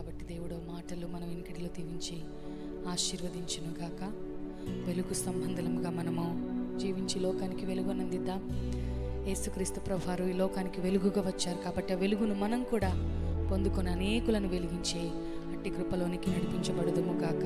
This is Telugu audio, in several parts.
కాబట్టి దేవుడు మాటలు మనం ఇంకటిలో దీవించి ఆశీర్వదించును గాక వెలుగు సంబంధముగా మనము జీవించి లోకానికి వెలుగునందిద్దాం. యేసుక్రీస్తు ప్రభువారు ఈ లోకానికి వెలుగుగా వచ్చారు కాబట్టి ఆ వెలుగును మనం కూడా పొందుకొని అనేకులను వెలిగించే అట్టి కృపలోనికి నడిపించబడదుము కాక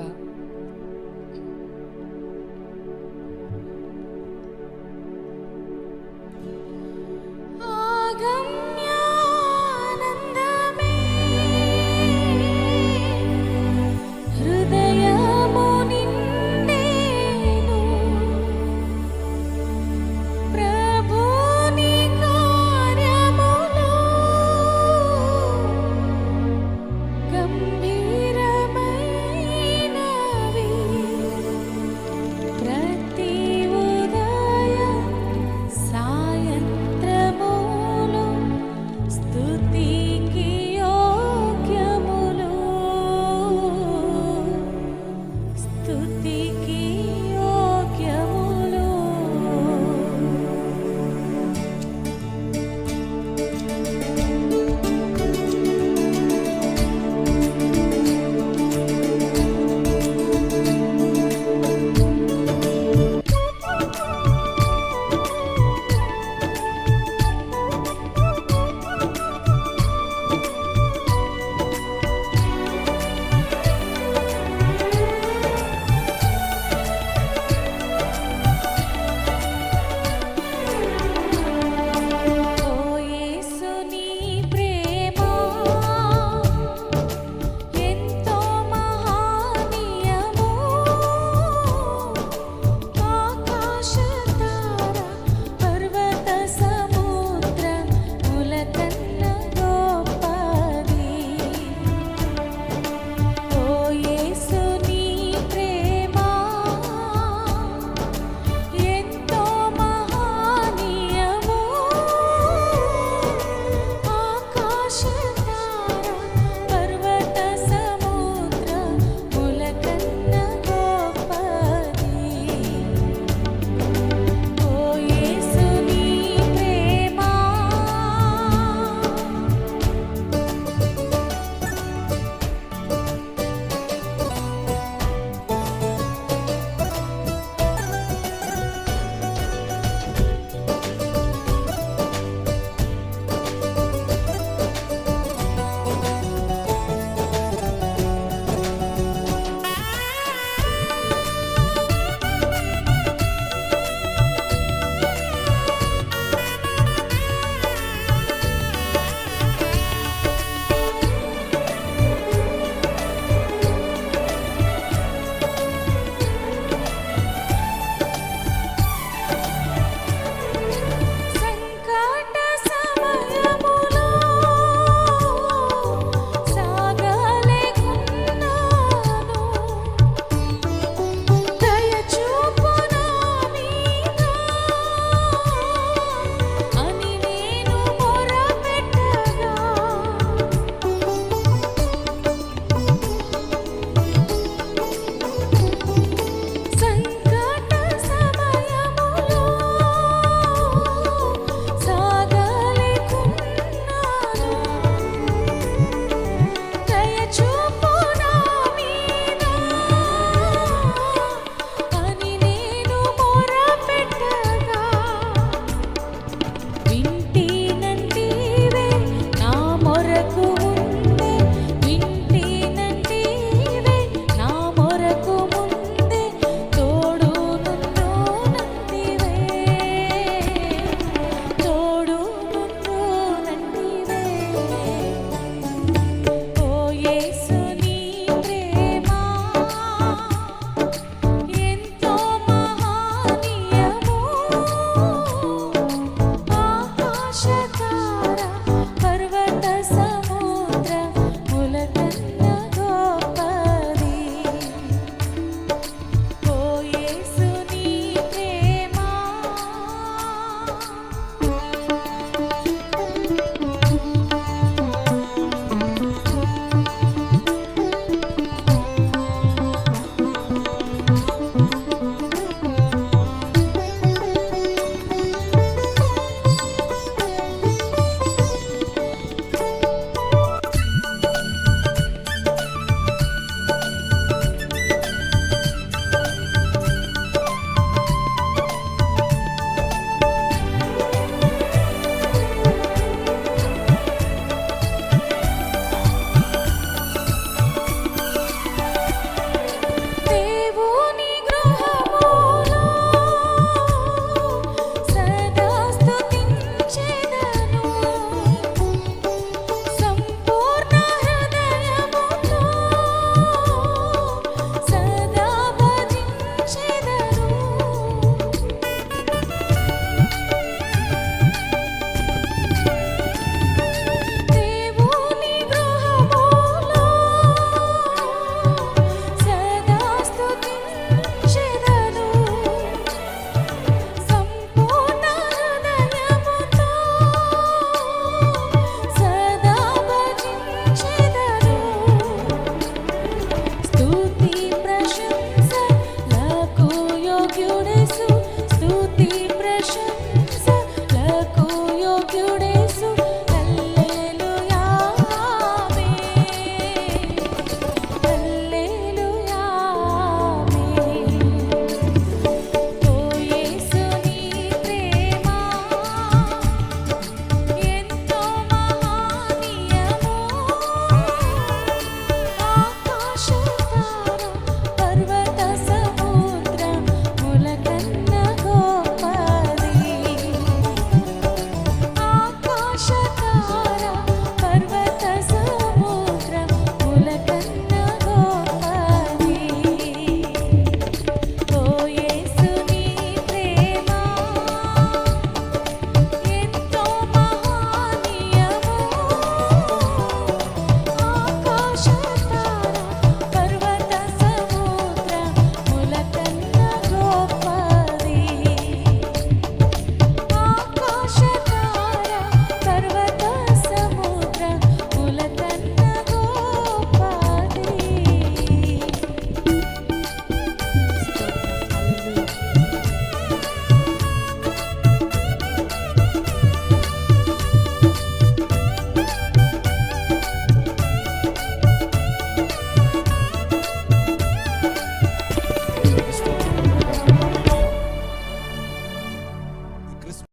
tutti Chega.